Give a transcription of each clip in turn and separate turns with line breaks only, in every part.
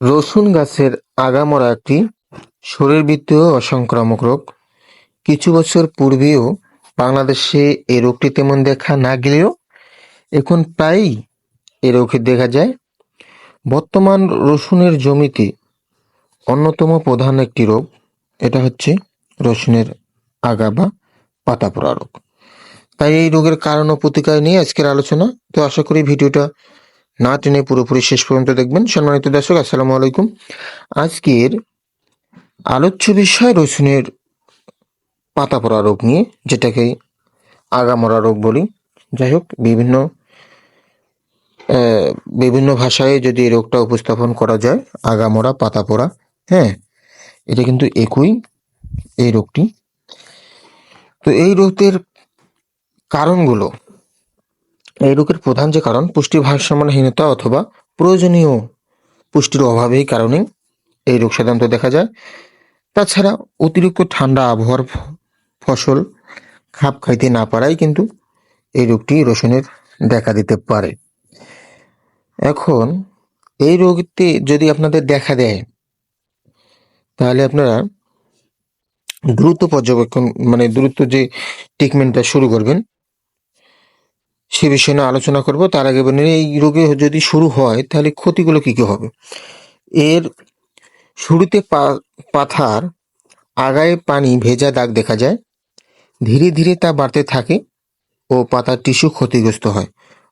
রসুন গাছের আগামরা একটি শরীরবৃত্তীয় অসংক্রামক রোগ। কিছু বছর পূর্বেও বাংলাদেশে এই রোগটি তেমন দেখা না গেলেও এখন প্রায়ই এ রোগ দেখা যায়। বর্তমান রসুনের জমিতে অন্যতম প্রধান একটি রোগ, এটা হচ্ছে রসুনের আগা বা পাতা পোড়া রোগ। তাই এই রোগের কারণ ও প্রতিকার নিয়ে আজকের আলোচনা। তো আশা করি ভিডিওটা না টেনে পুরোপুরি শেষ পর্যন্ত দেখবেন। সম্মানিত দর্শক, আসসালামু আলাইকুম। আজকের আলোচ্য বিষয় রসুনের পাতা পড়া রোগ নিয়ে, যেটাকে আগামরা রোগ বলি। যাই হোক, বিভিন্ন বিভিন্ন ভাষায় যদি এই রোগটা উপস্থাপন করা যায় আগামরা পাতা পড়া হ্যাঁ এটা কিন্তু একই এই রোগটি। তো এই রোগের কারণগুলো এই রোগের প্রধান যে কারণ, পুষ্টি ভারসাম্যহীনতা অথবা প্রয়োজনীয় পুষ্টির অভাবেই কারণে এই রোগ সাধারণত দেখা যায়। তাছাড়া অতিরিক্ত ঠান্ডা আবহাওয়ার ফসল খাপ খাইতে না পারাই কিন্তু এই রোগটি রসুনের দেখা দিতে পারে। এখন এই রোগটি যদি আপনাদের দেখা দেয়, তাহলে আপনারা দ্রুত পর্যবেক্ষণ মানে দ্রুত যে ট্রিটমেন্টটা শুরু করবেন সে বিষয়ে নিয়ে আলোচনা করব। তার আগে বলি এই রোগে যদি শুরু হয়, তাহলে ক্ষতিগুলো কি কি হবে? এর শুরুতে পাথার, আগায় পানি, ভেজা দাগ দেখা যায়। ধীরে ধীরে তা বাড়তে থাকে ও পাতার টিস্যু ক্ষতিগ্রস্ত হয়।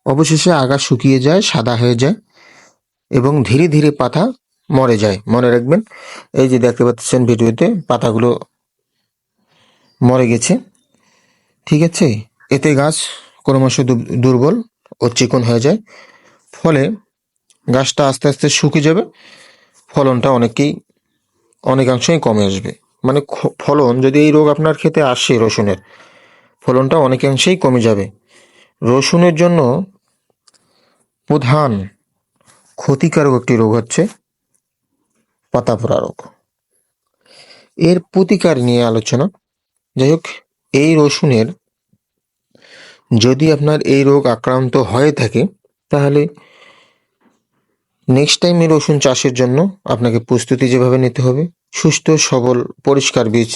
অবশেষে আগা শুকিয়ে যায়, সাদা হয়ে যায় এবং ধীরে ধীরে পাতা মরে যায়। মনে রাখবেন, এই যে দেখতে পাচ্ছেন ভিডিওতে, পাতাগুলো মরে গেছে। ঠিক আছে? এতে গাছ ক্রমশ দুর্বল ও চিকন হয়ে যায়। ফলে গাছটা আস্তে আস্তে শুকিয়ে যাবে, ফলনটা অনেকেই, অনেকাংশেই কমে আসবে। মানে ফলন যদি এই রোগ আপনার খেতে আসে রসুনের, ফলনটা অনেকাংশেই কমে যাবে। রসুনের জন্য প্রধান ক্ষতিকারক একটি রোগ হচ্ছে পাতা পোড়া রোগ। এর প্রতিকার নিয়ে আলোচনা। যাই হোক, এই রসুনের যদি আপনার এই রোগ আক্রান্ত হয়ে থাকে, তাহলে নেক্সট টাইম এই রসুন চাষের জন্য আপনাকে প্রস্তুতি যেভাবে নিতে হবে, সুস্থ, সবল, পরিষ্কার বীজ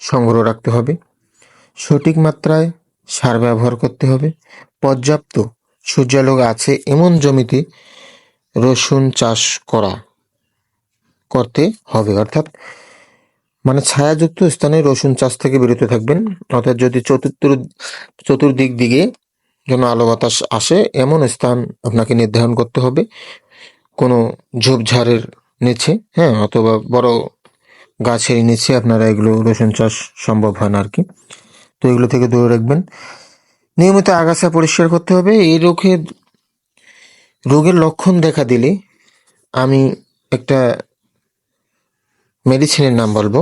সংগ্রহ রাখতে হবে। সঠিক মাত্রায় সার ব্যবহার করতে হবে। পর্যাপ্ত সূর্যালোক আছে এমন জমিতে রসুন চাষ করা, করতে হবে। অর্থাৎ মানে ছায়াযুক্ত স্থানে রসুন চাষ থেকে বিরত থাকবেন। অর্থাৎ যদি চতুর্থ, চতুর্দিক দিকে যেন আলো বাতাস আসে, এমন স্থান আপনাকে নির্ধারণ করতে হবে। কোনো ঝোপঝাড়ের নিচে হ্যাঁ অথবা বড় গাছের নিচে আপনারা এগুলো রসুন চাষ সম্ভব হয় না আর কি। তো এগুলো থেকে দূরে রাখবেন। নিয়মিত আগাছা পরিষ্কার করতে হবে। এই রোগের রোগের লক্ষণ দেখা দিলে আমি একটা মেডিসিনের নাম বলব।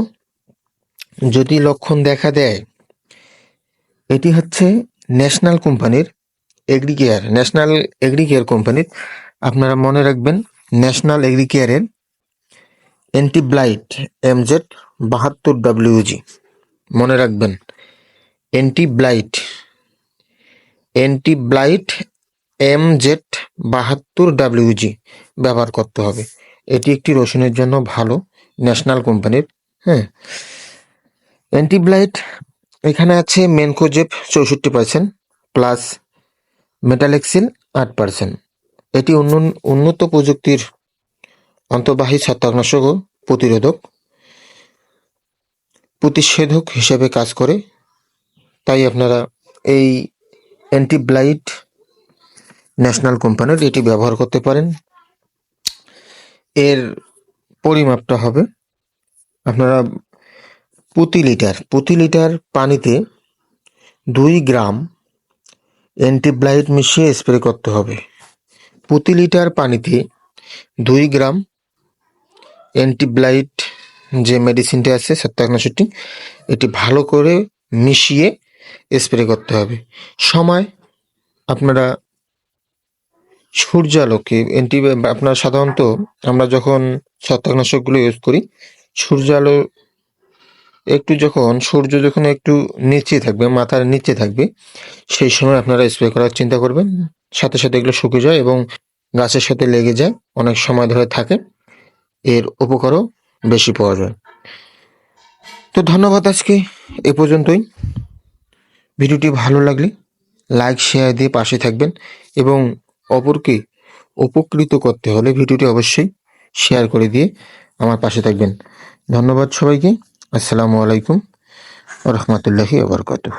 যদি লক্ষণ দেখা দেয়, এটি হচ্ছে ন্যাশনাল কোম্পানির এগ্রিকেয়ার। ন্যাশনাল এগ্রিকেয়ার কোম্পানির, আপনারা মনে রাখবেন, ন্যাশনাল এগ্রিকেয়ারের অ্যান্টিব্লাইট এমজেড বাহাত্তর ডাব্লিউজি মনে রাখবেন, অ্যান্টিব্লাইট অ্যান্টিব্লাইট এমজেড বাহাত্তর ডাব্লিউজি ব্যবহার করতে হবে। এটি একটি রসুনের জন্য ভালো। ন্যাশনাল কোম্পানির হ্যাঁ। অ্যান্টিব্লাইট এখানে আছে মেনকোজেপ চৌষট্টি পার্সেন্ট প্লাস মেটালেক্সিল আট পার্সেন্ট এটি উন্নন- উন্নত প্রযুক্তির অন্তর্বাহী ছত্রাকনাশক ও প্রতিরোধক, প্রতিষেধক হিসেবে কাজ করে। তাই আপনারা এই অ্যান্টিব্লাইট ন্যাশনাল কোম্পানির এটি ব্যবহার করতে পারেন। এর পরিমাপটা হবে আপনারা প্রতি লিটার প্রতি লিটার পানিতে দুই গ্রাম অ্যান্টিব্লাইট মিশিয়ে স্প্রে করতে হবে। প্রতি লিটার পানিতে দুই গ্রাম অ্যান্টিব্লাইট যে মেডিসিনটি আছে সত্যাগ্নশটি এটি ভালো করে মিশিয়ে স্প্রে করতে হবে। সময় আপনারা সূর্যালোকে অ্যান্টি, আপনার সাধারণত আমরা যখন ছত্রাকনাশকগুলো ইউজ করি সূর্যালো একটু যখন, সূর্য যখন একটু নিচে থাকবে, মাথার নিচে থাকবে, সেই সময় আপনারা স্প্রে করার চিন্তা করবেন। সাথে সাথে এগুলো শুকিয়ে যায় এবং গাছের সাথে লেগে যায়। অনেক সময় ধরে থাকে। এর উপকারও বেশি পাওয়া যায়। তো ধন্যবাদ আজকে। এ পর্যন্তই। ভিডিওটি ভালো লাগলে লাইক শেয়ার দিয়ে পাশে থাকবেন এবং অপরকে উপকৃত করতে হলে ভিডিওটি অবশ্যই শেয়ার করে দিয়ে আমার পাশে থাকবেন। ধন্যবাদ সবাইকে। আসসালামু আলাইকুম রহমতুল্লাহি আবরকাতুহ